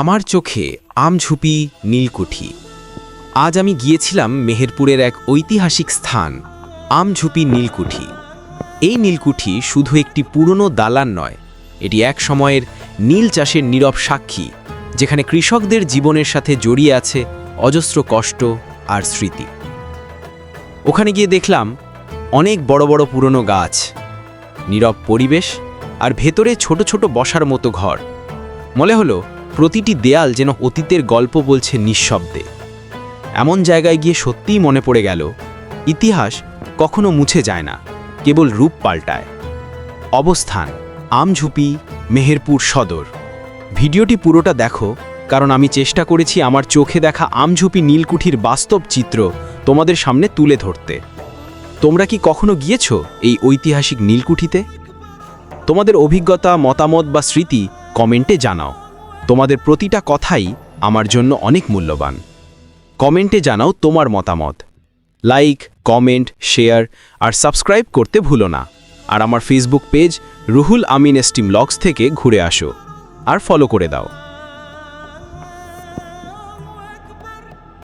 আমার চোখে আমঝুপি নীলকুঠি। আজ আমি গিয়েছিলাম মেহেরপুরের এক ঐতিহাসিক স্থান, আমঝুপি নীলকুঠি। এই নীলকুঠি শুধু একটি পুরনো দালান নয়, এটি এক সময়ের নীল চাষের নীরব সাক্ষী, যেখানে কৃষকদের জীবনের সাথে জড়িয়ে আছে অজস্র কষ্ট আর স্মৃতি। ওখানে গিয়ে দেখলাম অনেক বড় বড় পুরনো গাছ, নীরব পরিবেশ আর ভেতরে ছোট ছোট বসার মতো ঘর। মনে হলো প্রতিটি দেয়াল যেন অতীতের গল্প বলছে নিঃশব্দে। এমন জায়গায় গিয়ে সত্যিই মনে পড়ে গেল, ইতিহাস কখনো মুছে যায় না, কেবল রূপ পাল্টায়। অবস্থান, আমঝুপি, মেহেরপুর সদর। ভিডিওটি পুরোটা দেখো, কারণ আমি চেষ্টা করেছি আমার চোখে দেখা আমঝুপি নীলকুঠির বাস্তব চিত্র তোমাদের সামনে তুলে ধরতে। তোমরা কি কখনো গিয়েছো এই ঐতিহাসিক নীলকুঠিতে? তোমাদের অভিজ্ঞতা, মতামত বা স্মৃতি কমেন্টে জানাও। তোমাদের প্রতিটা কথাই আমার জন্য অনেক মূল্যবান। কমেন্টে জানাও তোমার মতামত। লাইক কমেন্ট শেয়ার আর সাবস্ক্রাইব করতে ভুলো না। আর আমার ফেসবুক পেজ রুহুল আমিন এসটিম লগস থেকে ঘুরে আসো। আর ফলো করে দাও।